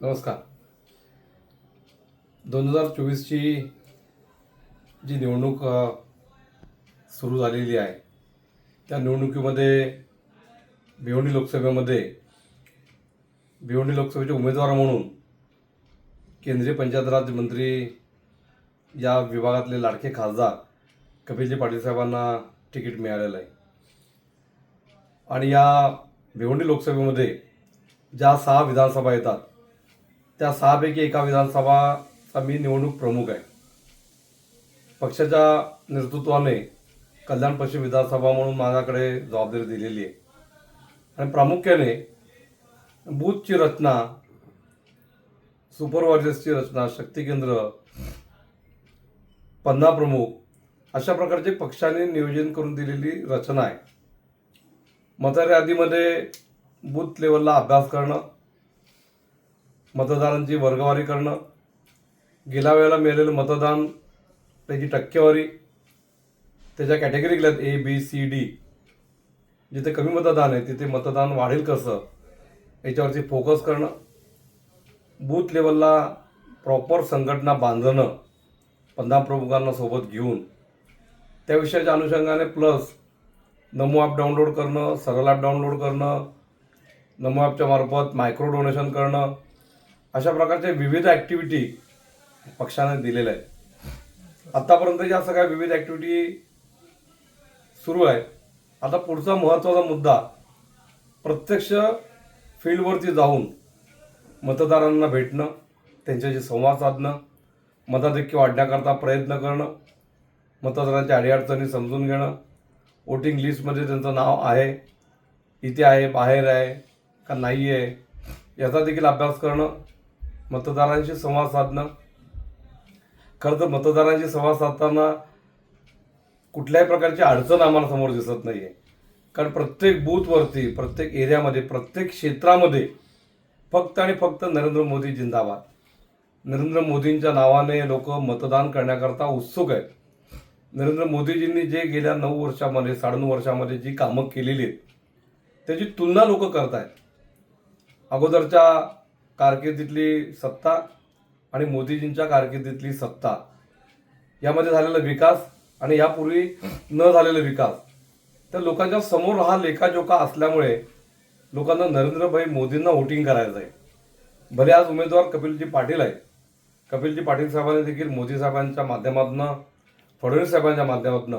नमस्कार. दोन हजार चोवीसची जी निवडणूक सुरू झालेली आहे त्या निवडणुकीमध्ये भिवंडी लोकसभेमध्ये भिवंडी लोकसभेचे उमेदवार म्हणून केंद्रीय पंचायत राज मंत्री या विभागातले लाडके खासदार कपिलजी पाटील साहेबांना तिकीट मिळालेलं आहे. आणि या भिवंडी लोकसभेमध्ये ज्या सहा विधानसभा येतात त्या सहापैकी एका विधानसभाचा मी निवडणूक प्रमुख आहे. पक्षाच्या नेतृत्वाने कल्याण पश्चिम विधानसभा म्हणून माझ्याकडे जबाबदारी दिलेली आहे. आणि प्रामुख्याने बूथची रचना सुपरवायझर्सची रचना शक्ती केंद्र पन्ना प्रमुख अशा प्रकारचे पक्षाने नियोजन करून दिलेली रचना आहे. मतदार यादीमध्ये बूथ लेवलला अभ्यास करणं मतदारांची वर्गवारी करणं गेल्या वेळेला मिळालेलं मतदान त्याची टक्केवारी त्याच्या कॅटेगरी केल्यात ए बी सी डी जिथे कमी मतदान आहे तिथे मतदान वाढेल कसं याच्यावरती फोकस करणं बूथ लेवलला प्रॉपर संघटना बांधणं पंधरा प्रमुखांना सोबत घेऊन त्या विषयाच्या अनुषंगाने प्लस नमो ॲप डाउनलोड करणं सरळ ॲप डाउनलोड करणं नमो ॲपच्या मार्फत मायक्रो डोनेशन करणं अशा प्रकारच्या विविध ॲक्टिव्हिटी पक्षाने दिलेल्या आहेत. आत्तापर्यंत असं सगळ्या विविध ॲक्टिव्हिटी सुरू आहे आता पुढचा महत्त्वाचा मुद्दा प्रत्यक्ष फील्डवरती जाऊन मतदारांना भेटणं त्यांच्याशी संवाद साधणं मताधिक्य वाढण्याकरता प्रयत्न करणं मतदारांच्या अडीअडचणी समजून घेणं वोटिंग लिस्टमध्ये त्यांचं नाव आहे इथे आहे बाहेर आहे का नाही आहे याचा देखील अभ्यास करणं मतदारांशी संवाद साधणं. खरं तर मतदारांशी संवाद साधताना कुठल्याही प्रकारची अडचण आम्हाला समोर दिसत नाही आहे कारण प्रत्येक बूथवरती प्रत्येक एरियामध्ये प्रत्येक क्षेत्रामध्ये फक्त आणि फक्त नरेंद्र मोदी जिंदाबाद. नरेंद्र मोदींच्या नावाने लोक मतदान करण्याकरता उत्सुक आहेत. नरेंद्र मोदीजींनी जे गेल्या नऊ वर्षामध्ये साडेनऊ वर्षामध्ये जी कामं केलेली आहेत त्याची तुलना लोक करत आहेत अगोदरच्या कारकिर्दीतली सत्ता आणि मोदीजींच्या कारकिर्दीतली सत्ता. यामध्ये झालेला विकास आणि यापूर्वी न झालेला विकास. तर लोकांच्या समोर हा लेखाजोखा असल्यामुळे लोकांना नरेंद्रभाई मोदींना वोटिंग करायचं आहे भले आज उमेदवार कपिलजी पाटील आहेत. कपिलजी पाटील साहेबांनी देखील मोदी साहेबांच्या माध्यमातून फडणवीस साहेबांच्या माध्यमातून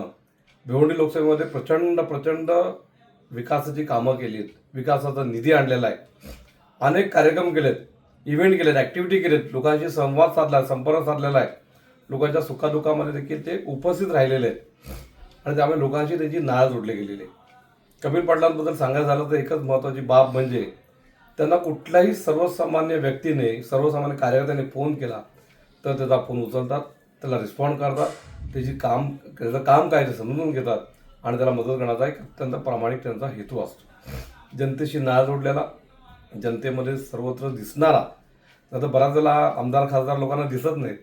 भिवंडी लोकसभेमध्ये प्रचंड प्रचंड विकासाची कामं केली आहेत विकासाचा निधी आणलेला आहे. अनेक कार्यक्रम केलेत इव्हेंट केलेत ॲक्टिव्हिटी केलेत. लोकांशी संवाद साधला संपर्क साधलेला आहे. लोकांच्या सुखादुखामध्ये देखील ते उपस्थित राहिलेले आहेत. आणि त्यामुळे लोकांशी त्यांची नाळ जोडली गेलेली आहे. कबीर पाटलांबद्दल सांगायचं झालं तर एकच महत्त्वाची बाब म्हणजे त्यांना कुठल्याही सर्वसामान्य व्यक्तीने सर्वसामान्य कार्यकर्त्याने फोन केला तर त्याचा फोन उचलतात त्याला रिस्पॉन्ड करतात त्याची काम त्याचं काम काय ते समजून घेतात आणि त्याला मदत करण्याचा एक अत्यंत प्रामाणिक त्यांचा हेतू असतो. जनतेशी नाळ जोडलेला जनतेमध्ये सर्वत्र दिसणारा आता बऱ्याच वेळेला आमदार खासदार लोकांना दिसत नाहीत.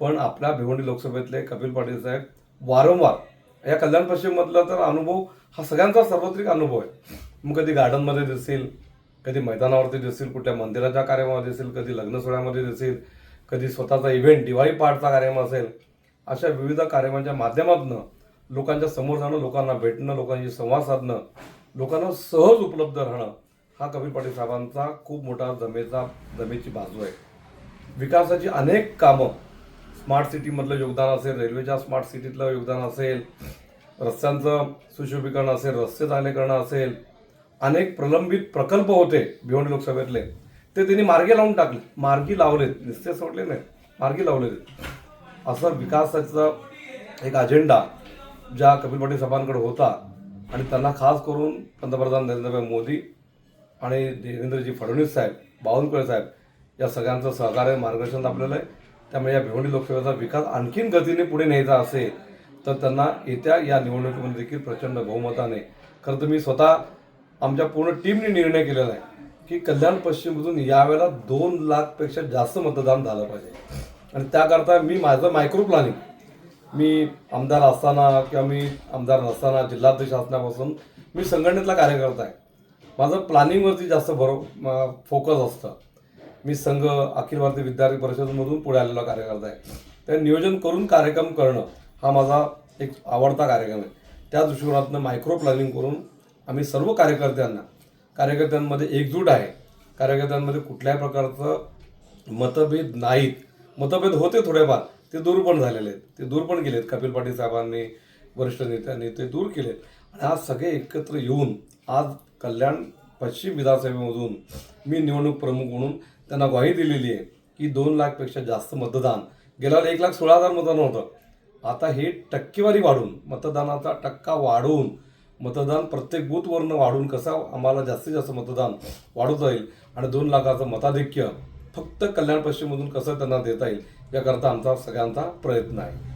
पण आपल्या भिवंडी लोकसभेतले कपिल पाटील साहेब वारंवार या कल्याण पश्चिममधला तर अनुभव हा सगळ्यांचा सर्वत्रिक अनुभव आहे. मग कधी गार्डनमध्ये दिसेल कधी मैदानावरती दिसेल कुठल्या मंदिराच्या कार्यक्रमामध्ये दिसेल कधी लग्न सोहळ्यामध्ये दिसेल कधी स्वतःचा इव्हेंट दिवाळी पाठचा कार्यक्रम असेल अशा विविध कार्यक्रमांच्या माध्यमातून लोकांच्या समोर जाणं लोकांना भेटणं लोकांशी संवाद साधणं लोकांना सहज उपलब्ध राहणं हा कपिल पाटील साहेबांचा खूप मोठा जमेचा जमेची बाजू आहे. विकासाची अनेक कामं स्मार्ट सिटीमधलं योगदान असेल रेल्वेच्या स्मार्ट सिटीतलं योगदान असेल रस्त्यांचं सुशोभीकरण असेल रस्ते चांगले करणं असेल अनेक प्रलंबित प्रकल्प होते भिवंडी लोकसभेतले. ते त्यांनी मार्गी लावून टाकले. मार्गी लावलेत. नुसते सोडले नाही मार्गी लावलेत. असं विकासाचा एक अजेंडा ज्या कपिल पाटील साहेबांकडे होता आणि त्यांना खास करून पंतप्रधान नरेंद्रभाई मोदी आणि देवेंद्रजी फडणवीस साहेब बावनकुळे साहेब या सगळ्यांचं सहकार्य मार्गदर्शन आपल्याला आहे. त्यामुळे या भिवंडी लोकसभेचा विकास आणखीन गतीने पुढे न्यायचा असेल तर त्यांना येत्या या निवडणुकीमध्ये देखील प्रचंड बहुमताने खरं तर मी स्वतः आमच्या पूर्ण टीमने निर्णय केलेला आहे की कल्याण पश्चिममधून यावेळेला दोन लाखपेक्षा जास्त मतदान झालं पाहिजे. आणि त्याकरता मी माझं मायक्रो प्लॅनिंग मी आमदार असताना किंवा मी आमदार नसताना जिल्हाध्यक्ष असण्यापासून मी संघटनेतला कार्यकर्ता आहे. माझं प्लॅनिंगवरती जास्त बरो फोकस असतं. मी संघ अखिल भारतीय विद्यार्थी परिषदेमधून पुढे आलेला कार्यकर्ता आहे. त्या नियोजन करून कार्यक्रम करणं हा माझा एक आवडता कार्यक्रम आहे. त्या दृष्टिकोनातून मायक्रो प्लॅनिंग करून आम्ही सर्व कार्यकर्त्यांना कार्यकर्त्यांमध्ये एकजूट आहे कार्यकर्त्यांमध्ये कुठल्याही प्रकारचं मतभेद नाहीत. मतभेद होते थोडेफार ते दूर पण झालेले आहेत. ते दूर पण केलेत कपिल पाटील साहेबांनी वरिष्ठ नेत्यांनी ते दूर केलेत. आणि आज सगळे एकत्र येऊन आज कल्याण पश्चिम विधानसभेमधून मी निवडणूक प्रमुख म्हणून त्यांना ग्वाही दिलेली आहे की दोन लाखपेक्षा जास्त मतदान. गेल्यावर एक लाख सोळा हजार मतदान होतं. आता हे टक्केवारी वाढून मतदानाचा टक्का वाढवून मतदान प्रत्येक बूथवरनं वाढून कसं आम्हाला जास्तीत जास्त मतदान वाढवता येईल आणि दोन लाखाचं मताधिक्य फक्त कल्याण पश्चिममधून कसं त्यांना देता येईल याकरता आमचा सगळ्यांचा प्रयत्न आहे.